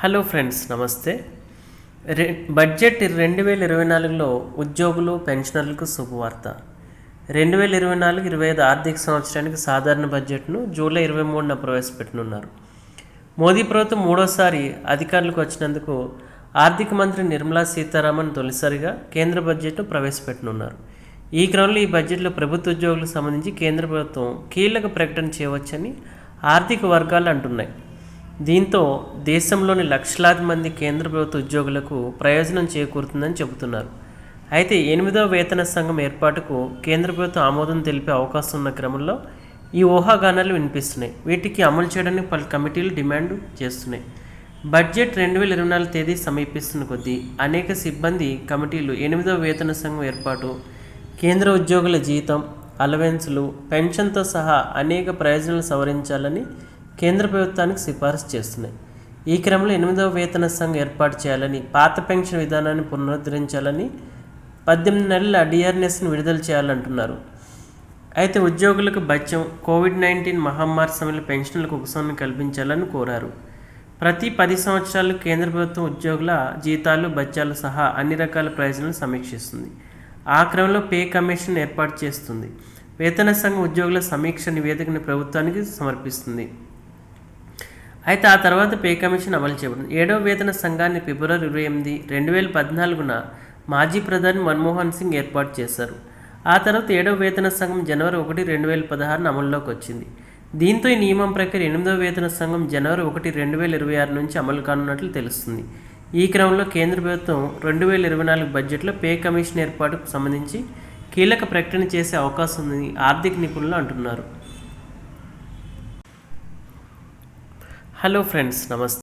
Hello friends నమస్తే. రె budget రెండు వేల ఇరవై నాలుగులో ఉద్యోగులు పెన్షనర్లకు శుభవార్త. రెండు వేల ఇరవై నాలుగు ఇరవై ఐదు ఆర్థిక సంవత్సరానికి సాధారణ బడ్జెట్ను జూలై ఇరవై మూడున ప్రవేశపెట్టనున్నారు. మోదీ ప్రభుత్వం మూడోసారి అధికారులకు వచ్చినందుకు ఆర్థిక మంత్రి నిర్మలా సీతారామన్ తొలిసారిగా కేంద్ర బడ్జెట్ను ప్రవేశపెట్టనున్నారు. ఈ క్రమంలో ఈ బడ్జెట్లో ప్రభుత్వ ఉద్యోగులకు సంబంధించి కేంద్ర ప్రభుత్వం కీలక ప్రకటన చేయవచ్చని ఆర్థిక వర్గాలు అంటున్నాయి. దీంతో దేశంలోని లక్షలాది మంది కేంద్ర ప్రభుత్వ ఉద్యోగులకు ప్రయోజనం చేకూరుతుందని చెబుతున్నారు. అయితే ఎనిమిదవ వేతన సంఘం ఏర్పాటుకు కేంద్ర ప్రభుత్వం ఆమోదం తెలిపే అవకాశం ఉన్న క్రమంలో ఈ ఊహాగానాలు వినిపిస్తున్నాయి. వీటికి అమలు చేయడానికి పలు కమిటీలు డిమాండ్ చేస్తున్నాయి. బడ్జెట్ రెండు వేల ఇరవై నాలుగు తేదీ సమీపిస్తున్న కొద్దీ అనేక సిబ్బంది కమిటీలు ఎనిమిదవ వేతన సంఘం ఏర్పాటు కేంద్ర ఉద్యోగుల జీతం అలవెన్సులు పెన్షన్తో సహా అనేక ప్రయోజనాలు సవరించాలని కేంద్ర ప్రభుత్వానికి సిఫారసు చేస్తున్నాయి. ఈ క్రమంలో ఎనిమిదవ వేతన సంఘం ఏర్పాటు చేయాలని పాత పెన్షన్ విధానాన్ని పునరుద్ధరించాలని పద్దెనిమిది నెలల డిఆర్ఎస్ని విడుదల చేయాలంటున్నారు. అయితే ఉద్యోగులకు భత్యం కోవిడ్ నైన్టీన్ మహమ్మారి సమయంలో పెన్షన్లకు ఉపశమనం కల్పించాలని కోరారు. ప్రతి పది సంవత్సరాలు కేంద్ర ప్రభుత్వం ఉద్యోగుల జీతాలు భత్యాలు సహా అన్ని రకాల ప్రయోజనాలు సమీక్షిస్తుంది. ఆ క్రమంలో పే కమిషన్ ఏర్పాటు చేస్తుంది. వేతన సంఘం ఉద్యోగుల సమీక్ష నివేదికను ప్రభుత్వానికి సమర్పిస్తుంది. అయితే ఆ తర్వాత పే కమిషన్ అమలు చేయబడింది. ఏడవ వేతన సంఘాన్ని ఫిబ్రవరి ఇరవై ఎనిమిది రెండు వేల పద్నాలుగున మాజీ ప్రధాని మన్మోహన్ సింగ్ ఏర్పాటు చేశారు. ఆ తర్వాత ఏడవ వేతన సంఘం జనవరి ఒకటి రెండు వేల పదహారున అమల్లోకి వచ్చింది. దీంతో ఈ నియమం ప్రకారం ఎనిమిదవ వేతన సంఘం జనవరి ఒకటి రెండు వేల ఇరవై ఆరు నుంచి అమలు కానున్నట్లు తెలుస్తుంది. ఈ క్రమంలో కేంద్ర ప్రభుత్వం రెండు వేల ఇరవై నాలుగు బడ్జెట్లో పే కమిషన్ ఏర్పాటుకు సంబంధించి కీలక ప్రకటన చేసే అవకాశం ఉందని ఆర్థిక నిపుణులు అంటున్నారు. హలో ఫ్రెండ్స్ నమస్తే